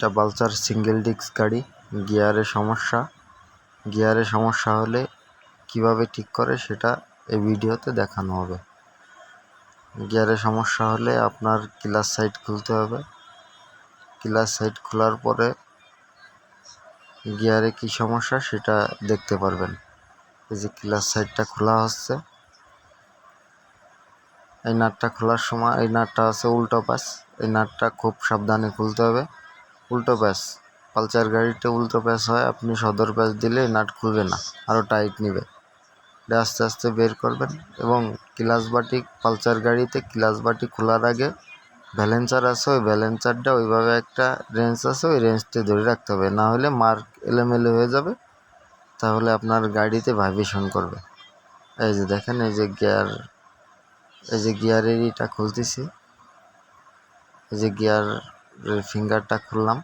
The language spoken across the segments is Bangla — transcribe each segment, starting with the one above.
এটা বালচার সিঙ্গেল ডিস্ক গাড়ি গিয়ারের সমস্যা। গিয়ারে সমস্যা হলে কীভাবে ঠিক করে সেটা এই ভিডিওতে দেখানো হবে। গিয়ারে সমস্যা হলে আপনার ক্লাস সাইড খুলতে হবে। ক্লাস সাইড খোলার পরে গিয়ারে কি সমস্যা সেটা দেখতে পারবেন। এই যে ক্লাস সাইডটা খোলা হচ্ছে। এই নাটটা খোলার সময়, এই নাটটা আছে উল্টো পাশ। এই নাটটা খুব সাবধানে খুলতে হবে। উল্টো প্যাচ পালচার গাড়িতে উল্টো প্যাচ হয়, আপনি সদর প্যাচ দিলে নাট খুলবে না আরও টাইট নেবে। আস্তে আস্তে বের করবেন এবং ক্লাস বাটি পালচার গাড়িতে ক্লাস বাটি খোলার আগে ব্যালেন্সার আছে, ওই ব্যালেন্সারটা ওইভাবে একটা রেঞ্জ আছে, ওই রেঞ্জটা ধরে রাখতে হবে। না হলে মার্ক এলোমেলো হয়ে যাবে, তাহলে আপনার গাড়িতে ভাইব্রেশন করবে। এই যে দেখেন, এই যে গিয়ার, এই যে গিয়ারের ইটা খুলতেছি। এই যে গিয়ার ফিঙ্গারটা খুললাম।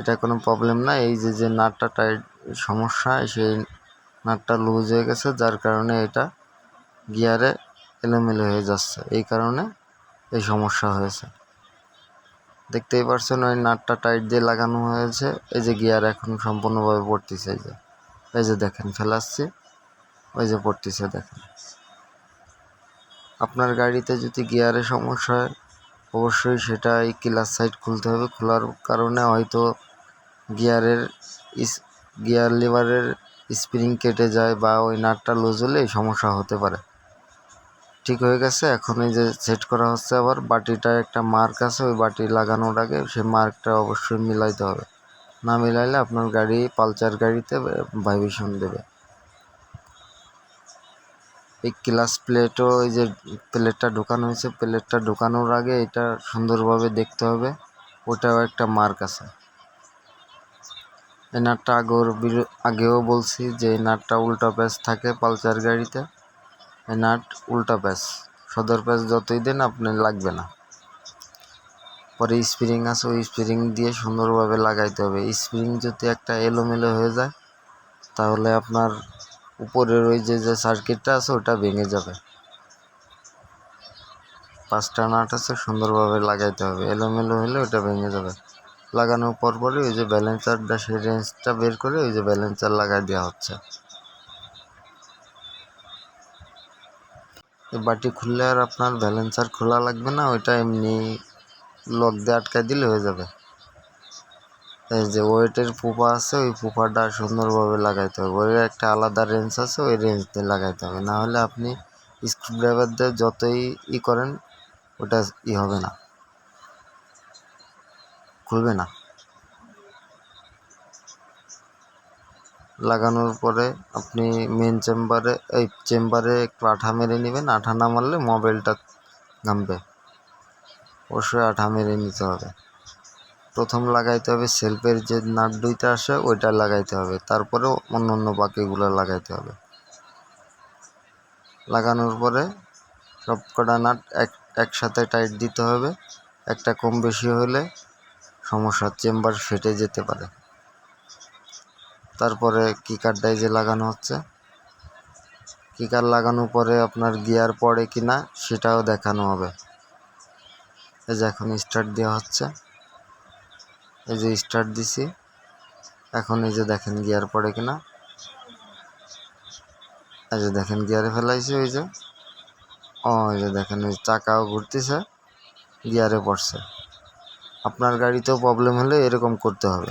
এটা কোনো প্রবলেম না, এই যে যে নাটটা টাইট সমস্যা, সেই নাটটা লুজ হয়ে গেছে, যার কারণে এটা গিয়ারে এলোমেলো হয়ে যাচ্ছে, এই কারণে এই সমস্যা হয়েছে। দেখতেই পারছেন, ওই নাটটা টাইট দিয়ে লাগানো হয়েছে, এই যে গিয়ার এখন সম্পূর্ণভাবে পড়তেছে, এই যে এই যে দেখেন, ফেলাচ্ছি, ওই যে পড়তেছে, দেখেন। আপনার গাড়িতে যদি গিয়ারে সমস্যা হয় অবশ্যই সেটা এই ক্লাস সাইড খুলতে হবে। খোলার কারণে হয়তো গিয়ারের ইস, গিয়ার লিভারের স্প্রিং কেটে যায় বা ওই নাটটা লুজ হলে সমস্যা হতে পারে। ঠিক হয়ে গেছে, এখন এই যে সেট করা হচ্ছে আবার, বাটিটা একটা মার্ক আছে, ওই বাটি লাগানোর আগে সেই মার্কটা অবশ্যই মিলাইতে হবে। না মিলাইলে আপনার গাড়ি পালচার গাড়িতে ভাইব্রেশন দেবে। এই ক্লাস প্লেটও এই যে প্লেটটা ঢোকানো হয়েছে প্লেটটা ঢোকানোর আগে এটা সুন্দরভাবে দেখতে হবে। ওটাও একটা মার্ক আছে। এই নাটটা আগেও আগেও বলছি যে এই নাটটা উল্টা প্যাচ থাকে পালচার গাড়িতে। এই নাট উল্টা প্যাচ সদর প্যাচ যতই দেন আপনি লাগবে না। পরে স্প্রিং আছে, ওই স্প্রিং দিয়ে সুন্দরভাবে লাগাইতে হবে। স্প্রিং যদি একটা এলোমেলো হয়ে যায়, তাহলে আপনার উপরের ওই যে যে সার্কিটটা আছে, ওটা ভেঙে যাবে। পাঁচটা নাট আছে, সুন্দরভাবে লাগাইতে হবে। এলোমেলো হলে ওটা ভেঙে যাবে। লাগানোর পর পরে ওই যে ব্যালেন্সারটা সেই রেঞ্জটা বের করে ওই যে ব্যালেন্সার লাগাই দেওয়া হচ্ছে। বাটি খুললে আর আপনার ব্যালেন্সার খোলা লাগবে না, ওইটা এমনি লক দিয়ে আটকায় দিলে হয়ে যাবে। যে ওয়েটের পুপা আছে, ওই পুপাটা সুন্দরভাবে লাগাইতে হবে। ওই একটা আলাদা রেঞ্জ আছে, ওই রেঞ্জ দিয়ে লাগাইতে হবে। না হলে আপনি স্ক্রুড্রাইভার দিয়ে যতই ই করেন, ওটা ই হবে না। খুলবে না। লাগানোর পরে আপনি মেন চেম্বারে এই চেম্বারে একটু আঠা মেরে নেবেন। আঠা না মারলে মোবাইলটা ঘামবে অবশ্যই আঠা মেরে নিতে হবে। প্রথম লাগাইতে হবে সেলফের যে নাট দুইটা আসে, ওইটা লাগাইতে হবে। তারপরে অন্য অন্য বাকিগুলো লাগাইতে হবে। লাগানোর পরে সব কটা নাট এক, একসাথে টাইট দিতে হবে। একটা কম বেশি হলে সমস্যা চেম্বার ফেটে যেতে পারে। তারপরে কিকারটাই যে লাগানো হচ্ছে, কিকার লাগানোর পরে আপনার গিয়ার পড়ে কি না সেটাও দেখানো হবে। এই যে এখন স্টার্ট দেওয়া হচ্ছে। এই যে স্টার্ট দিছি। এখন এই যে দেখেন গিয়ার পড়ে কিনা। এই যে দেখেন গিয়ারে ফেলাইছে ওই যে। ও, এই যে দেখেন ওই চাকাও ঘুরতেছে গিয়ারে পড়ছে। আপনার গাড়িতেও প্রবলেম হলে এরকম করতে হবে।